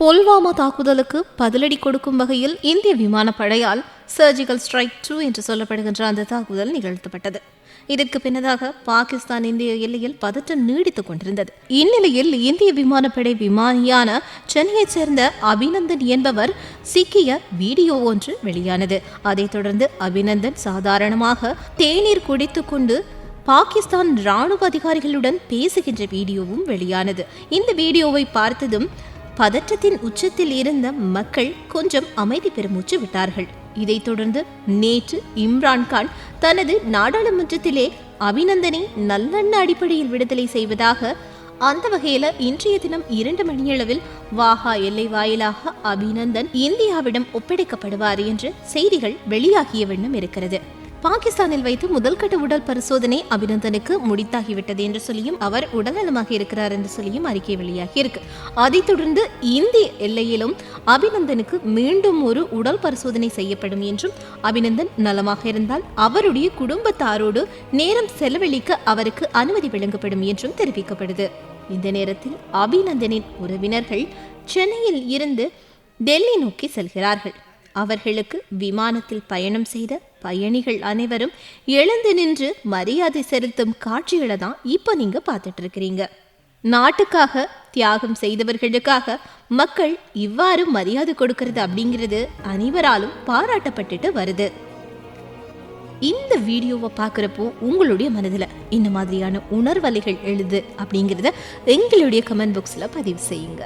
புல்வாமா தாக்குதலுக்கு பதிலடி கொடுக்கும் வகையில் இந்திய விமானப்படையால் சர்ஜிக்கல் ஸ்ட்ரைக் டூ என்று சொல்லப்படுகின்ற அந்த தாக்குதல் நிகழ்த்தப்பட்டது. இதற்கு பின்னதாக பாகிஸ்தான் இந்திய எல்லையில் பதற்றம் நீடித்துக் கொண்டிருந்தது. இந்நிலையில் இந்திய விமானப்படை விமானியான சென்னையைச் சேர்ந்த அபிநந்தன் என்பவர் சிக்கிய வீடியோ ஒன்று வெளியானது. அதைத் தொடர்ந்து அபிநந்தன் சாதாரணமாக தேநீர் குடித்துக்கொண்டு பாகிஸ்தான் ராணுவ அதிகாரிகளுடன் பேசுகின்ற வீடியோவும் வெளியானது. இந்த வீடியோவை பார்த்ததும் பதற்றத்தின் உச்சத்தில் இருந்த மக்கள் கொஞ்சம் அமைதி பெருமூச்சு விட்டார்கள். இதைத் தொடர்ந்து நேற்று இம்ரான்கான் தனது நாடாளுமன்றத்திலே அபிநந்தனை நல்லெண்ண அடிப்படையில் விடுதலை செய்வதாக அந்த வகையில இன்றைய தினம் இரண்டு மணியளவில் வாகா எல்லை வாயிலாக அபிநந்தன் இந்தியாவிடம் ஒப்படைக்கப்படுவார் என்று செய்திகள் வெளியாகிய வண்ணம் இருக்கிறது. பாகிஸ்தானில் வைத்து முதல்கட்ட உடல் பரிசோதனை அபிநந்தனுக்கு முடித்தாகிவிட்டது என்று சொல்லியும் அவர் உடல்நலமாக இருக்கிறார் என்று சொல்லியும் அறிக்கை வெளியாகி இருக்கு அதைத் தொடர்ந்து இந்திய எல்லையிலும் அபிநந்தனுக்கு மீண்டும் ஒரு உடல் பரிசோதனை செய்யப்படும் என்றும் அபிநந்தன் நலமாக இருந்தால் அவருடைய குடும்பத்தாரோடு நேரம் செலவழிக்க அவருக்கு அனுமதி வழங்கப்படும் என்றும் தெரிவிக்கப்படுது. இந்த நேரத்தில் அபிநந்தனின் உறவினர்கள் சென்னையில் இருந்து டெல்லி நோக்கி செல்கிறார்கள். அவர்களுக்கு விமானத்தில் பயணம் செய்த பயணிகள் அனைவரும் எழுந்து நின்று மரியாதை செலுத்தும் காட்சிகளை தான் இப்போ நீங்க பார்த்துட்டு இருக்கிறீங்க. நாட்டுக்காக தியாகம் செய்தவர்களுக்காக மக்கள் இவ்வாறு மரியாதை கொடுக்கறது அப்படிங்கிறது அனைவராலும் பாராட்டப்பட்டுட்டு வருது. இந்த வீடியோவை பார்க்குறப்போ உங்களுடைய மனதில் இந்த மாதிரியான உணர்வலைகள் எழுது அப்படிங்கிறத எங்களுடைய கமெண்ட் பாக்ஸில் பதிவு செய்யுங்க.